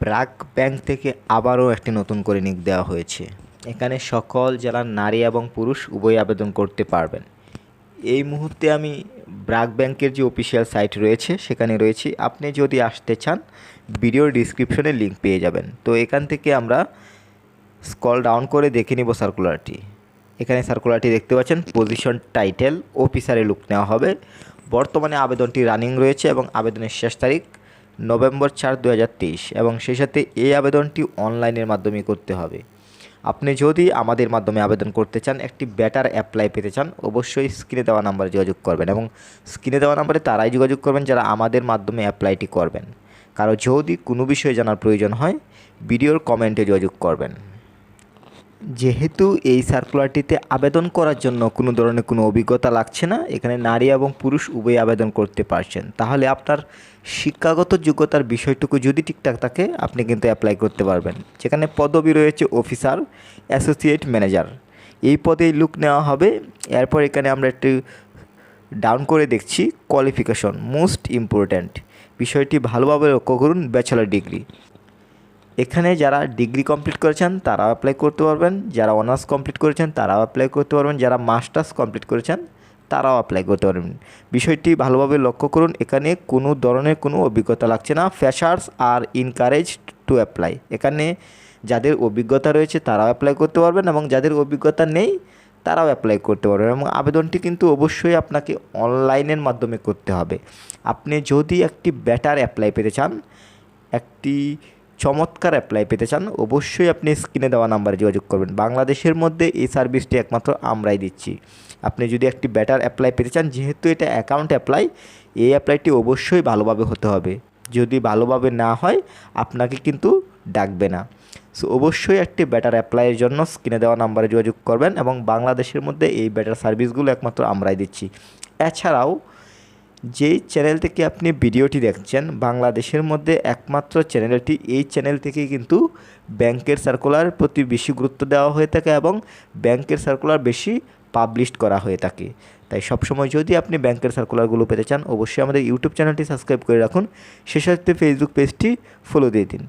BRAC bank থেকে আবারও একটি নতুন করে নিক দেওয়া হয়েছে। এখানে সকল জেলার নারী এবং পুরুষ উভয় আবেদন করতে পারবেন। এই মুহূর্তে আমি ব্র্যাক ব্যাংকের যে অফিসিয়াল সাইট রয়েছে, সেখানে রয়েছি। আপনি যদি আসতে চান, ভিডিওর ডিসক্রিপশনে লিঙ্ক পেয়ে যাবেন। তো এখান থেকে আমরা স্কল ডাউন করে দেখে নিব সার্কুলারটি। এখানে সার্কুলারটি দেখতে পাচ্ছেন, পজিশন টাইটেল অফিসারে লুক নেওয়া হবে। বর্তমানে আবেদনটি রানিং রয়েছে এবং আবেদনের শেষ তারিখ নভেম্বর চার দু এবং সেই সাথে এই আবেদনটি অনলাইনের মাধ্যমে করতে হবে। আপনি যদি আমাদের মাধ্যমে আবেদন করতে চান, একটি ব্যাটার অ্যাপ্লাই পেতে চান, অবশ্যই স্ক্রিনে দেওয়া নাম্বারে যোগাযোগ করবেন এবং স্ক্রিনে দেওয়া নাম্বারে তারাই যোগাযোগ করবেন যারা আমাদের মাধ্যমে অ্যাপ্লাইটি করবেন। কারও যদি কোনো বিষয়ে জানার প্রয়োজন হয়, ভিডিওর কমেন্টে যোগাযোগ করবেন। যেহেতু এই সার্কুলারটিতে আবেদন করার জন্য কোনো ধরনের কোনো অভিজ্ঞতা লাগছে না, এখানে নারী এবং পুরুষ উভয় আবেদন করতে পারছেন। তাহলে আপনার শিক্ষাগত যোগ্যতার বিষয়টুকু যদি ঠিকঠাক থাকে, আপনি কিন্তু অ্যাপ্লাই করতে পারবেন। যেখানে পদবি রয়েছে অফিসার অ্যাসোসিয়েট ম্যানেজার এই পদেই লুক নেওয়া হবে। এরপর এখানে আমরা একটু ডাউন করে দেখছি কোয়ালিফিকেশন মোস্ট ইম্পর্ট্যান্ট বিষয়টি ভালোভাবে লক্ষ্য করুন ব্যাচেলার ডিগ্রি এখানে যারা ডিগ্রি কমপ্লিট করেছেন তারাও অ্যাপ্লাই করতে পারবেন। যারা অনার্স কমপ্লিট করেছেন, তারাও অ্যাপ্লাই করতে পারবেন। যারা মাস্টার্স কমপ্লিট করেছেন, তারাও অ্যাপ্লাই করতে পারবেন। বিষয়টি ভালোভাবে লক্ষ্য করুন। এখানে কোনো ধরনের কোনো অভিজ্ঞতা লাগছে না। Freshers are encourage to apply এখানে যাদের অভিজ্ঞতা রয়েছে, তারাও অ্যাপ্লাই করতে পারবেন এবং যাদের অভিজ্ঞতা নেই, তারাও অ্যাপ্লাই করতে পারবেন এবং আবেদনটি কিন্তু অবশ্যই আপনাকে অনলাইনের মাধ্যমে করতে হবে। আপনি যদি একটি ব্যাটার অ্যাপ্লাই পেতে চান, একটি চমৎকার অ্যাপ্লাই পেতে চান, অবশ্যই আপনি স্ক্রিনে দেওয়া নাম্বারে যোগাযোগ করবেন। বাংলাদেশের মধ্যে এই সার্ভিসটি একমাত্র আমরাই দিচ্ছি। আপনি যদি একটি ব্যাটার অ্যাপ্লাই পেতে চান, যেহেতু এটা অ্যাকাউন্ট অ্যাপ্লাই এই অ্যাপ্লাইটি অবশ্যই ভালোভাবে হতে হবে। যদি ভালোভাবে না হয়, আপনাকে কিন্তু ডাকবে না। সো অবশ্যই একটি ব্যাটার অ্যাপ্লাইয়ের জন্য স্ক্রিনে দেওয়া নাম্বারে যোগাযোগ করবেন এবং বাংলাদেশের মধ্যে এই ব্যাটার সার্ভিসগুলো একমাত্র আমরাই দিচ্ছি। এছাড়াও যেই চ্যানেল থেকে আপনি ভিডিওটি দেখছেন, বাংলাদেশের মধ্যে একমাত্র চ্যানেলটি এই চ্যানেল থেকেই কিন্তু ব্যাংকের সার্কুলার প্রতি বেশি গুরুত্ব দেওয়া হয়ে থাকে এবং ব্যাংকের সার্কুলার বেশি পাবলিশ করা হয়ে থাকে। তাই সবসময় যদি আপনি ব্যাংকের সার্কুলারগুলো পেতে চান, অবশ্যই আমাদের ইউটিউব চ্যানেলটি সাবস্ক্রাইব করে রাখুন। সে সাথে ফেসবুক পেজটি ফলো দিয়ে দিন।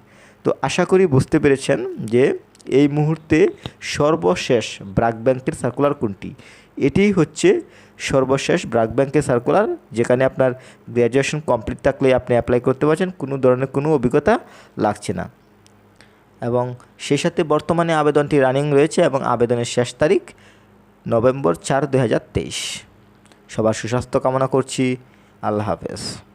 তো আশা করি বুঝতে পেরেছেন যে এই মুহূর্তে সর্বশেষ ব্রাক ব্যাংকের সার্কুলার কোনটি? এটিই হচ্ছে সর্বশেষ ব্রাক ব্যাংকের সার্কুলার যেখানে আপনার গ্র্যাজুয়েশন কমপ্লিট থাকলে আপনি অ্যাপ্লাই করতে পারছেন, কোনো ধরনের কোনো অভিজ্ঞতা লাগছে না। এবং সেই সাথে বর্তমানে আবেদনটি রানিং রয়েছে এবং আবেদনের শেষ তারিখ নভেম্বর চার দু সবার সুস্বাস্থ্য কামনা করছি। আল্লাহ হাফেজ।